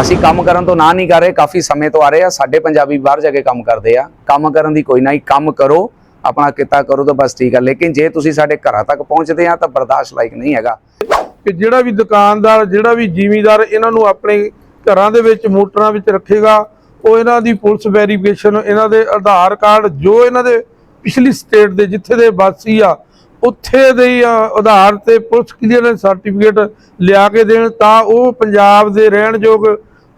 ਅਸੀਂ ਕੰਮ ਕਰਨ ਤੋਂ ਨਾ ਨਹੀਂ ਕਰ ਰਹੇ, ਕਾਫੀ ਸਮੇਂ ਤੋਂ ਆ ਰਹੇ ਆ, ਸਾਡੇ ਪੰਜਾਬੀ ਬਾਹਰ ਜਾ ਕੇ ਕੰਮ ਕਰਦੇ ਆ। ਕੰਮ ਕਰਨ ਦੀ ਕੋਈ ਨਾ ਹੀ ਕੰਮ ਕਰੋ, ਆਪਣਾ ਕਿੱਤਾ ਕਰੋ ਤਾਂ ਬਸ ਠੀਕ ਆ, ਲੇਕਿਨ ਜੇ ਤੁਸੀਂ ਸਾਡੇ ਘਰਾਂ ਤੱਕ ਪਹੁੰਚਦੇ ਆ ਤਾਂ ਬਰਦਾਸ਼ਤ ਲਾਇਕ ਨਹੀਂ ਹੈਗਾ। ਕਿ ਜਿਹੜਾ ਵੀ ਦੁਕਾਨਦਾਰ, ਜਿਹੜਾ ਵੀ ਜ਼ਿਮੀਂਦਾਰ ਇਹਨਾਂ ਨੂੰ ਆਪਣੇ ਘਰਾਂ ਦੇ ਵਿੱਚ ਮੋਟਰਾਂ ਵਿੱਚ ਰੱਖੇਗਾ, ਉਹ ਇਹਨਾਂ ਦੀ ਪੁਲਿਸ ਵੈਰੀਫਿਕੇਸ਼ਨ, ਇਹਨਾਂ ਦੇ ਆਧਾਰ ਕਾਰਡ ਜੋ ਇਹਨਾਂ ਦੇ ਪਿਛਲੀ ਸਟੇਟ ਦੇ ਜਿੱਥੇ ਦੇ ਵਾਸੀ ਆ, ਉੱਥੇ ਦੇ ਆਧਾਰ ਤੇ ਪੁਲਿਸ ਕਲੀਅਰੈਂਸ ਸਰਟੀਫਿਕੇਟ ਲਿਆ ਕੇ ਦੇਣ ਤਾਂ ਉਹ ਪੰਜਾਬ ਦੇ ਰਹਿਣ ਯੋਗ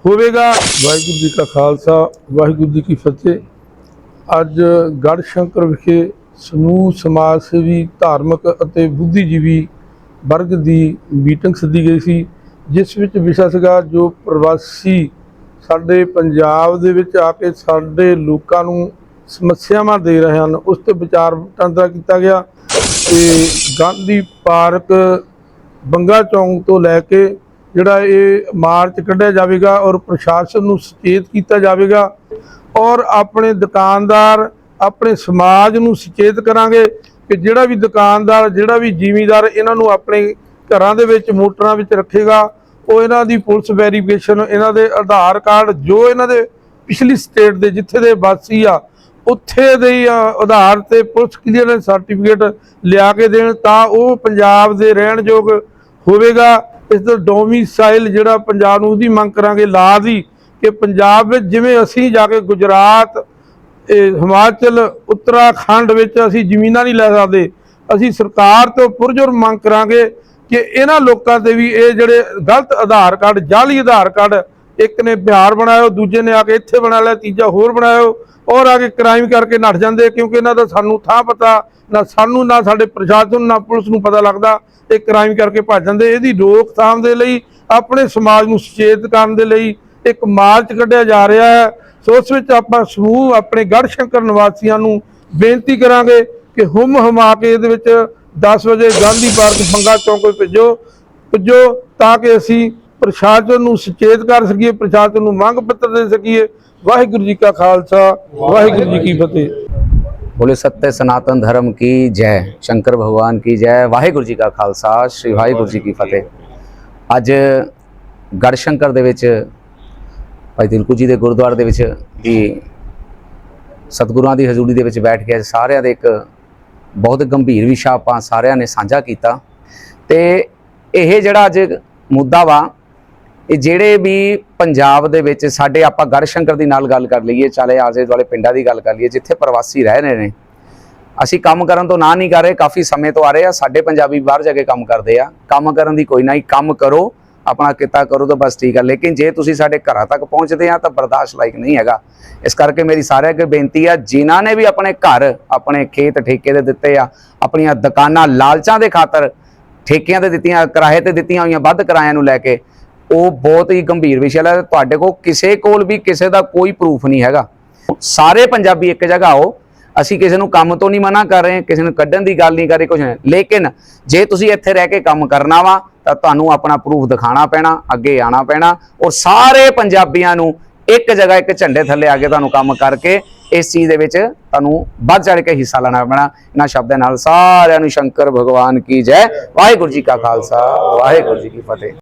ਹੋਵੇਗਾ। ਵਾਹਿਗੁਰੂ ਜੀ ਕਾ ਖਾਲਸਾ, ਵਾਹਿਗੁਰੂ ਜੀ ਕੀ ਫਤਿਹ। ਅੱਜ ਗੜ੍ਹ ਸ਼ੰਕਰ ਵਿਖੇ ਸਮੂਹ, ਸਮਾਜ ਸੇਵੀ, ਧਾਰਮਿਕ ਅਤੇ ਬੁੱਧੀਜੀਵੀ ਵਰਗ ਦੀ ਮੀਟਿੰਗ ਸੱਦੀ ਗਈ ਸੀ, ਜਿਸ ਵਿੱਚ ਵਿਸ਼ਾ ਸੀਗਾ ਜੋ ਪ੍ਰਵਾਸੀ ਸਾਡੇ ਪੰਜਾਬ ਦੇ ਵਿੱਚ ਆ ਕੇ ਸਾਡੇ ਲੋਕਾਂ ਨੂੰ ਸਮੱਸਿਆਵਾਂ ਦੇ ਰਹੇ ਹਨ, ਉਸ ਤੇ ਵਿਚਾਰ ਵਟਾਂਦਰਾ ਕੀਤਾ ਗਿਆ। ਤੇ ਗਾਂਧੀ ਪਾਰਕ ਬੰਗਾ ਚੌਂਕ ਤੋਂ ਲੈ ਕੇ ਜਿਹੜਾ ਇਹ ਮਾਰਚ ਕੱਢਿਆ ਜਾਵੇਗਾ ਔਰ ਪ੍ਰਸ਼ਾਸਨ ਨੂੰ ਸੁਚੇਤ ਕੀਤਾ ਜਾਵੇਗਾ ਔਰ ਆਪਣੇ ਦੁਕਾਨਦਾਰ, ਆਪਣੇ ਸਮਾਜ ਨੂੰ ਸੁਚੇਤ ਕਰਾਂਗੇ ਕਿ ਜਿਹੜਾ ਵੀ ਦੁਕਾਨਦਾਰ, ਜਿਹੜਾ ਵੀ ਜ਼ਿਮੀਂਦਾਰ ਇਹਨਾਂ ਨੂੰ ਆਪਣੇ ਘਰਾਂ ਦੇ ਵਿੱਚ ਮੋਟਰਾਂ ਵਿੱਚ ਰੱਖੇਗਾ, ਉਹ ਇਹਨਾਂ ਦੀ ਪੁਲਿਸ ਵੈਰੀਫਿਕੇਸ਼ਨ, ਇਹਨਾਂ ਦੇ ਆਧਾਰ ਕਾਰਡ ਜੋ ਇਹਨਾਂ ਦੇ ਪਿਛਲੀ ਸਟੇਟ ਦੇ ਜਿੱਥੇ ਦੇ ਵਾਸੀ ਆ, ਉੱਥੇ ਦੇ ਆਧਾਰ ਤੇ ਪੁਲਿਸ ਕਲੀਅਰੈਂਸ ਸਰਟੀਫਿਕੇਟ ਲਿਆ ਕੇ ਦੇਣ ਤਾਂ ਉਹ ਪੰਜਾਬ ਦੇ ਰਹਿਣਯੋਗ ਹੋਵੇਗਾ। ਇਸ ਦਾ ਡੋਮਿਸਾਈਲ ਜਿਹੜਾ ਪੰਜਾਬ ਨੂੰ ਉਹਦੀ ਮੰਗ ਕਰਾਂਗੇ, ਲਾ ਦੀ ਕਿ ਪੰਜਾਬ ਵਿੱਚ ਜਿਵੇਂ ਅਸੀਂ ਜਾ ਕੇ ਗੁਜਰਾਤ, ਇਹ ਹਿਮਾਚਲ, ਉੱਤਰਾਖੰਡ ਵਿੱਚ ਅਸੀਂ ਜ਼ਮੀਨਾਂ ਨਹੀਂ ਲੈ ਸਕਦੇ, ਅਸੀਂ ਸਰਕਾਰ ਤੋਂ ਪੁਰਜੁਰ ਮੰਗ ਕਰਾਂਗੇ ਕਿ ਇਹਨਾਂ ਲੋਕਾਂ ਤੇ ਵੀ ਇਹ ਜਿਹੜੇ ਗਲਤ ਆਧਾਰ ਕਾਰਡ ਜਾਲੀ ਆਧਾਰ ਕਾਰਡ ਇੱਕ ਨੇ ਬਿਹਾਰ ਬਣਾਇਓ ਦੂਜੇ ਨੇ ਆ ਕੇ ਇੱਥੇ ਬਣਾ ਲਿਆ, ਤੀਜਾ ਹੋਰ ਬਣਾਇਓ ਔਰ ਆ ਕੇ ਕ੍ਰਾਈਮ ਕਰਕੇ ਨੱਠ ਜਾਂਦੇ ਕਿਉਂਕਿ ਇਹਨਾਂ ਦਾ ਸਾਨੂੰ ਥਾਂ ਪਤਾ, ਨਾ ਸਾਨੂੰ, ਨਾ ਸਾਡੇ ਪ੍ਰਸ਼ਾਸਨ ਨਾ ਪੁਲਿਸ ਨੂੰ ਪਤਾ ਲੱਗਦਾ, ਇਹ ਕ੍ਰਾਈਮ ਕਰਕੇ ਭੱਜ ਜਾਂਦੇ ਇਹਦੀ ਰੋਕਥਾਮ ਦੇ ਲਈ, ਆਪਣੇ ਸਮਾਜ ਨੂੰ ਸੁਚੇਤ ਕਰਨ ਦੇ ਲਈ ਇੱਕ ਮਾਰਚ ਕੱਢਿਆ ਜਾ ਰਿਹਾ ਹੈ। ਸੋ ਉਸ ਵਿੱਚ ਆਪਾਂ ਸਮੂਹ, ਆਪਣੇ ਗੜ੍ਹ ਸ਼ੰਕਰ ਨਿਵਾਸੀਆਂ ਨੂੰ ਬੇਨਤੀ ਕਰਾਂਗੇ ਕਿ ਹੁਮ ਹਮਾ ਕੇ ਇਹਦੇ ਵਿੱਚ 10 ਵਜੇ ਗਾਂਧੀ ਪਾਰਕ ਬੰਗਾ ਚੌਂਕ ਵਿੱਚ ਭੇਜੋ ਪੁੱਜੋ ਤਾਂ ਕਿ ਅਸੀਂ ਪ੍ਰਸ਼ਾਸਨ ਨੂੰ ਸੁਚੇਤ ਕਰ ਸਕੀਏ, ਪ੍ਰਸ਼ਾਸਨ ਨੂੰ ਮੰਗ ਪੱਤਰ ਦੇ ਸਕੀਏ। ਵਾਹਿਗੁਰੂ ਜੀ ਕਾ ਖਾਲਸਾ, ਵਾਹਿਗੁਰੂ ਜੀ ਕੀ ਫਤਿਹ। ਬੋਲੇ ਸत्य ਸਨਾਤਨ ਧਰਮ ਕੀ ਜੈ, ਸ਼ੰਕਰ ਭਗਵਾਨ ਕੀ ਜੈ, ਵਾਹਿਗੁਰੂ ਜੀ ਕਾ ਖਾਲਸਾ, ਸ੍ਰੀ ਵਾਹਿਗੁਰੂ ਜੀ ਕੀ ਫਤਿਹ। ਅੱਜ ਗੜਸ਼ੰਕਰ ਦੇ ਵਿੱਚ ਭਾਈ ਦਿਲਕੂ ਜੀ ਦੇ ਗੁਰਦੁਆਰੇ ਦੇ ਵਿੱਚ ਵੀ ਸਤਿਗੁਰਾਂ ਦੀ ਹਜ਼ੂਰੀ ਦੇ ਵਿੱਚ ਬੈਠ ਕੇ ਅੱਜ ਸਾਰਿਆਂ ਦੇ ਇੱਕ ਬਹੁਤ ਗੰਭੀਰ ਵਿਸ਼ਾ ਆਪਾਂ ਸਾਰਿਆਂ ਨੇ ਸਾਂਝਾ ਕੀਤਾ। ਤੇ ਇਹ ਜਿਹੜਾ ਅੱਜ ਮੁੱਦਾ ਵਾ, ਇਹ ਜਿਹੜੇ ਵੀ ਪੰਜਾਬ ਦੇ ਵਿੱਚ ਸਾਡੇ ਆਪਾਂ ਗੜਸ਼ੰਕਰ ਦੀ ਨਾਲ ਗੱਲ ਕਰ ਲਈਏ ਚਾਲੇ ਆਜ਼ੇ ਦੁਆਲੇ ਪਿੰਡਾਂ ਦੀ ਗੱਲ ਕਰ ਲਈਏ, ਜਿੱਥੇ ਪ੍ਰਵਾਸੀ ਰਹਿ ਰਹੇ ਨੇ। ਅਸੀਂ ਕੰਮ ਕਰਨ ਤੋਂ ਨਾ ਨਹੀਂ ਕਰ ਰਹੇ, ਕਾਫੀ ਸਮੇਂ ਤੋਂ ਆ ਰਹੇ ਆ, ਸਾਡੇ ਪੰਜਾਬੀ ਬਾਹਰ ਜਾ ਕੇ ਕੰਮ ਕਰਦੇ ਆ। ਕੰਮ ਕਰਨ ਦੀ ਕੋਈ ਨਾ ਹੀ ਕੰਮ ਕਰੋ, ਆਪਣਾ ਕਿੱਤਾ ਕਰੋ ਤਾਂ ਬਸ ਠੀਕ ਆ, ਲੇਕਿਨ ਜੇ ਤੁਸੀਂ ਸਾਡੇ ਘਰਾਂ ਤੱਕ ਪਹੁੰਚਦੇ ਆ ਤਾਂ ਬਰਦਾਸ਼ਤ ਲਾਇਕ ਨਹੀਂ ਹੈਗਾ। ਇਸ ਕਰਕੇ ਮੇਰੀ ਸਾਰਿਆਂ ਅੱਗੇ ਬੇਨਤੀ ਆ, ਜਿਨ੍ਹਾਂ ਨੇ ਵੀ ਆਪਣੇ ਘਰ, ਆਪਣੇ ਖੇਤ ਠੇਕੇ ਦੇ ਦਿੱਤੇ ਆ, ਆਪਣੀਆਂ ਦੁਕਾਨਾਂ ਲਾਲਚਾਂ ਦੇ ਖਾਤਰ ਠੇਕਿਆਂ ਤੇ ਦਿੱਤੀਆਂ, ਕਿਰਾਏ ਤੇ ਦਿੱਤੀਆਂ ਹੋਈਆਂ, ਵੱਧ ਕਿਰਾਇਆਂ ਨੂੰ ਲੈ ਕੇ ਉਹ ਬਹੁਤ ਹੀ ਗੰਭੀਰ ਵਿਸ਼ਾ ਹੈ। ਤੁਹਾਡੇ ਕੋਲ ਕਿਸੇ ਕੋਲ ਵੀ ਕਿਸੇ ਦਾ ਕੋਈ ਪ੍ਰੂਫ ਨਹੀਂ ਹੈਗਾ। ਸਾਰੇ ਪੰਜਾਬੀ ਇੱਕ ਜਗ੍ਹਾ ਆਓ। ਅਸੀਂ ਕਿਸੇ ਨੂੰ ਕੰਮ ਤੋਂ ਨਹੀਂ ਮਨਾ ਕਰ ਰਹੇ, ਕਿਸੇ ਨੂੰ ਕੱਢਣ ਦੀ ਗੱਲ ਨਹੀਂ ਕਰ ਰਹੇ ਕੁਝ ਨਹੀਂ। ਲੇਕਿਨ ਜੇ ਤੁਸੀਂ ਇੱਥੇ ਰਹਿ ਕੇ ਕੰਮ ਕਰਨਾ ਵਾ, ਤਾਂ ਤੁਹਾਨੂੰ ਆਪਣਾ ਪ੍ਰੂਫ ਦਿਖਾਣਾ ਪੈਣਾ, ਅੱਗੇ ਆਣਾ ਪੈਣਾ। ਔਰ ਸਾਰੇ ਪੰਜਾਬੀਆਂ ਨੂੰ ਇੱਕ ਜਗ੍ਹਾ, ਇੱਕ ਝੰਡੇ ਥੱਲੇ ਆ ਕੇ ਤੁਹਾਨੂੰ ਕੰਮ ਕਰਕੇ ਇਸ ਚੀਜ਼ ਦੇ ਵਿੱਚ ਤੁਹਾਨੂੰ ਵੱਧ ਚੜ ਕੇ ਹਿੱਸਾ ਲੈਣਾ ਪੈਣਾ। ਇਹਨਾਂ ਸ਼ਬਦਾਂ ਨਾਲ ਸਾਰਿਆਂ ਨੂੰ ਸ਼ੰਕਰ ਭਗਵਾਨ ਕੀ ਜੈ। ਵਾਹਿਗੁਰੂ ਜੀ ਕਾ ਖਾਲਸਾ, ਵਾਹਿਗੁਰੂ ਜੀ ਕੀ ਫਤਿਹ।